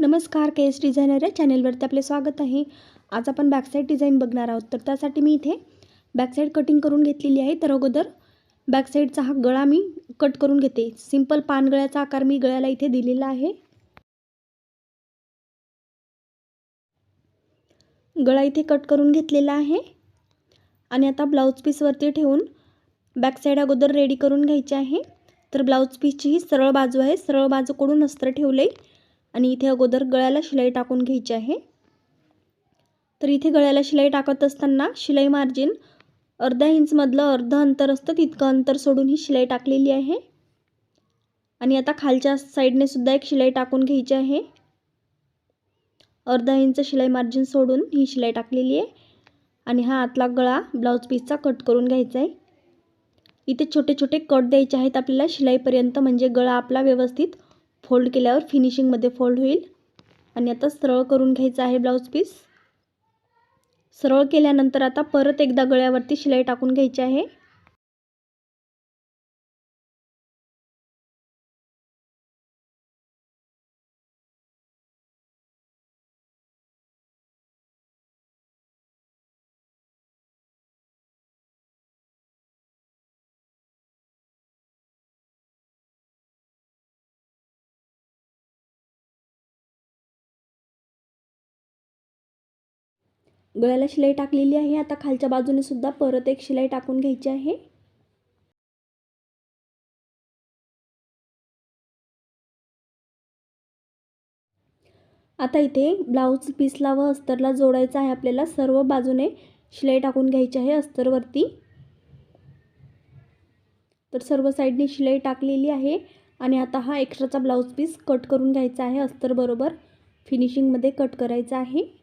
नमस्कार के S designer या चॅनेलवरती आपले स्वागत आहे. आज आपण बॅकसाईड डिझाईन बघणार आहोत. तर त्यासाठी मी इथे बॅकसाईड कटिंग करून घेतलेली आहे. तर अगोदर बॅकसाईडचा हा गळा मी कट करून घेते. सिंपल पानगळ्याचा आकार मी गळ्याला इथे दिलेला आहे. गळा इथे कट करून घेतलेला आहे. आणि आता ब्लाऊज पीसवरती ठेवून बॅकसाईड अगोदर रेडी करून घ्यायची आहे. तर ब्लाऊज पीसची ही सरळ बाजू आहे. सरळ बाजूकडून अस्त्र ठेवलं आहे आणि इथे अगोदर गळ्याला शिलाई टाकून घ्यायची आहे. तर इथे गळ्याला शिलाई टाकत असताना शिलाई मार्जिन अर्धा इंचमधलं अर्ध अंतर असतं तितकं अंतर सोडून ही शिलाई टाकलेली आहे. आणि आता खालच्या साईडने सुद्धा एक शिलाई टाकून घ्यायची आहे. अर्धा इंच शिलाई मार्जिन सोडून ही शिलाई टाकलेली आहे. आणि हा आतला गळा ब्लाऊज पीसचा कट करून घ्यायचा आहे. इथे छोटे छोटे कट द्यायचे आहेत आपल्याला शिलाईपर्यंत म्हणजे गळा आपला व्यवस्थित फोल्ड केल्यावर फिनिशिंगमध्ये फोल्ड होईल. आणि आता सरळ करून घ्यायचं आहे ब्लाऊज पीस सरळ केल्यानंतर आता परत एकदा गळ्यावरती शिलाई टाकून घ्यायची आहे. गळ्याला शिलाई टाकलेली आहे. आता खालच्या बाजूने सुद्धा परत एक शिलाई टाकून घ्यायची आहे. आता इथे ब्लाऊज पीसला व अस्तरला जोडायचं आहे. आपल्याला सर्व बाजूने शिलाई टाकून घ्यायची आहे अस्तरवरती. तर सर्व साईडने शिलाई टाकलेली आहे. आणि आता हा एक्स्ट्राचा ब्लाऊज पीस कट करून घ्यायचा आहे अस्तरबरोबर. फिनिशिंगमध्ये कट करायचा आहे.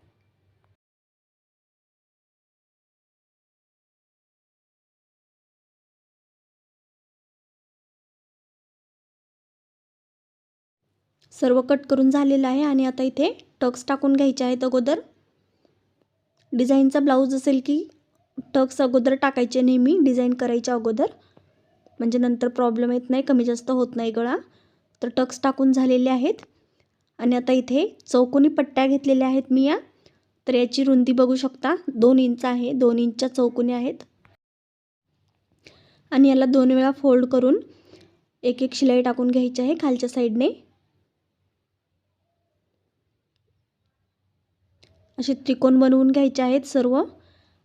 सर्व कट करून झालेलं आहे आणि आता इथे टक्स टाकून घ्यायचे आहेत अगोदर. डिझाईनचा ब्लाऊज असेल की टक्स अगोदर टाकायचे नेहमी डिझाईन करायच्या अगोदर. म्हणजे नंतर प्रॉब्लेम येत नाही कमी जास्त होत नाही गळा. तर टक्स टाकून झालेले आहेत. आणि आता इथे चौकोनी पट्ट्या घेतलेल्या आहेत मी या. तर याची रुंदी बघू शकता. दोन इंच आहे. दोन इंचच्या चौकोनी आहेत. आणि याला दोन वेळा फोल्ड करून एक एक शिलाई टाकून घ्यायची आहे खालच्या साईडने. असे त्रिकोण बनवून घ्यायचे आहेत सर्व.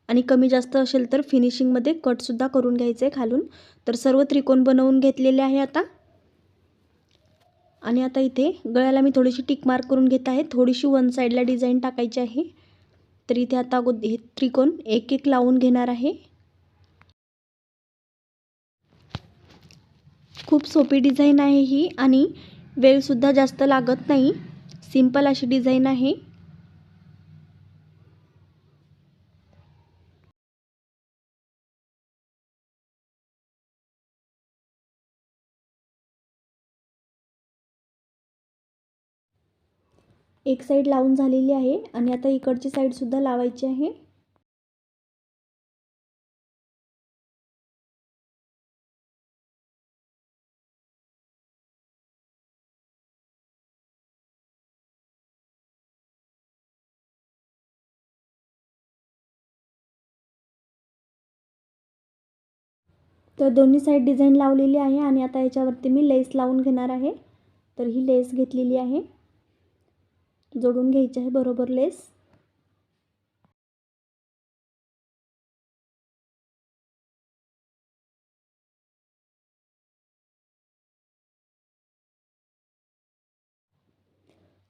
आणि कमी जास्त असेल तर फिनिशिंगमध्ये कटसुद्धा करून घ्यायचे आहे खालून. तर सर्व त्रिकोण बनवून घेतलेले आहे आता. आणि आता इथे गळ्याला मी थोडीशी टिक मार्क करून घेत आहे. थोडीशी वन साईडला डिझाईन टाकायची आहे. तर इथे आता हे त्रिकोण एक एक लावून घेणार आहे. खूप सोपी डिझाईन आहे ही आणि वेळसुद्धा जास्त लागत नाही. सिंपल अशी डिझाईन आहे. एक साईड लावून झालेली आहे आणि आता इकडची साईडसुद्धा लावायची आहे. तर दोन्ही साईड डिझाईन लावलेली आहे आणि आता याच्यावरती मी लेस लावून घेणार आहे. तर ही लेस घेतलेली आहे. जोडून घ्यायची आहे बरोबर लेस.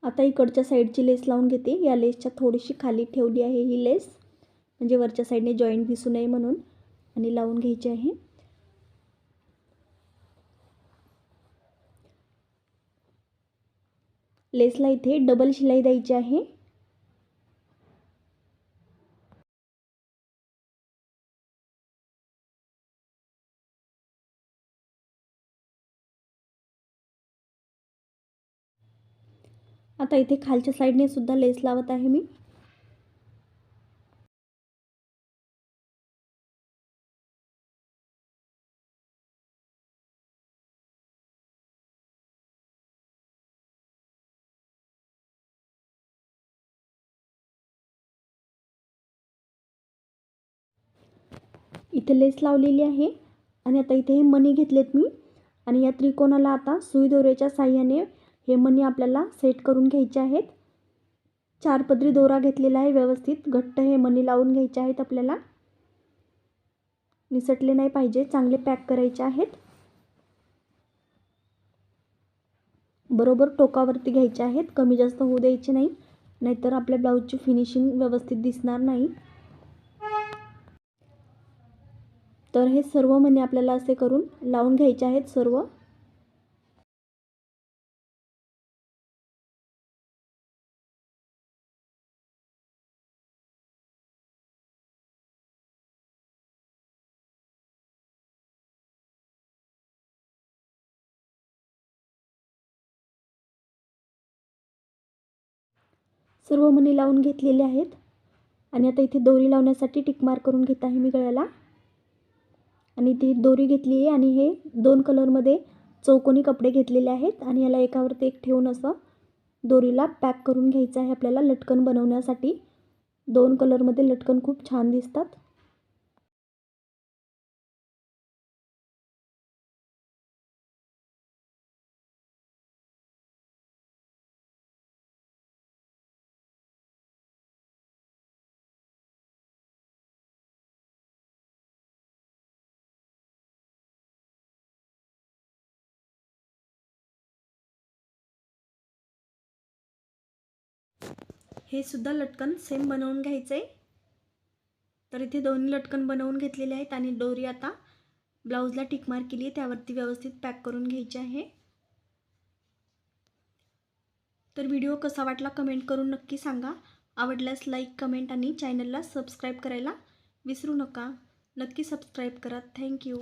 आता इकडच्या साईडची लेस लावून घेते. या लेसच्या थोडीशी खाली ठेवली आहे ही लेस. म्हणजे वरच्या साईडने जॉईंट दिसू नये म्हणून. आणि लावून घ्यायची आहे. लेसला इथे डबल शिलाई द्यायची आहे. आता इथे खालच्या साईडने सुद्धा लेस लावत आहे मी. इथे लेस लावलेली आहे. आणि आता इथे हे मणी घेतलेत मी. आणि या त्रिकोणाला आता सुई दोऱ्याच्या साह्याने हे मणी आपल्याला सेट करून घ्यायचे आहेत. चार पदरी दोरा घेतलेला आहे व्यवस्थित. घट्ट हे मणी लावून घ्यायचे आहेत आपल्याला. निसटले नाही पाहिजे. चांगले पॅक करायचे आहेत. बरोबर टोकावरती घ्यायचे आहेत. कमी जास्त होऊ द्यायचे नाही. नाहीतर आपल्या ब्लाऊजची फिनिशिंग व्यवस्थित दिसणार नाही. तर हे सर्व मणी आपल्याला असे करून लावून घ्यायचे आहेत सर्व. सर्व मणी लावून घेतलेले आहेत. आणि आता इथे दोरी लावण्यासाठी टिकमार करून घेत आहे मी गळ्याला. आणि ती दोरी घेतली आहे आणि हे दोन कलरमध्ये चौकोनी कपडे घेतलेले आहेत. आणि याला एकावरती एक ठेवून असं दोरीला पॅक करून घ्यायचं आहे आपल्याला लटकन बनवण्यासाठी. दोन कलरमध्ये लटकन खूप छान दिसतात. हे सुद्धा लटकन सेम बनवून घ्यायचं आहे तर इथे दोन्ही लटकन बनवून घेतलेले आहेत आणि दोरी आता ब्लाऊजला टिकमार केली आहे. त्यावरती व्यवस्थित पॅक करून घ्यायची आहे. तर व्हिडिओ कसा वाटला कमेंट करून नक्की सांगा. आवडल्यास लाईक कमेंट आणि चॅनलला सबस्क्राईब करायला विसरू नका. नक्की सबस्क्राईब करा. थँक्यू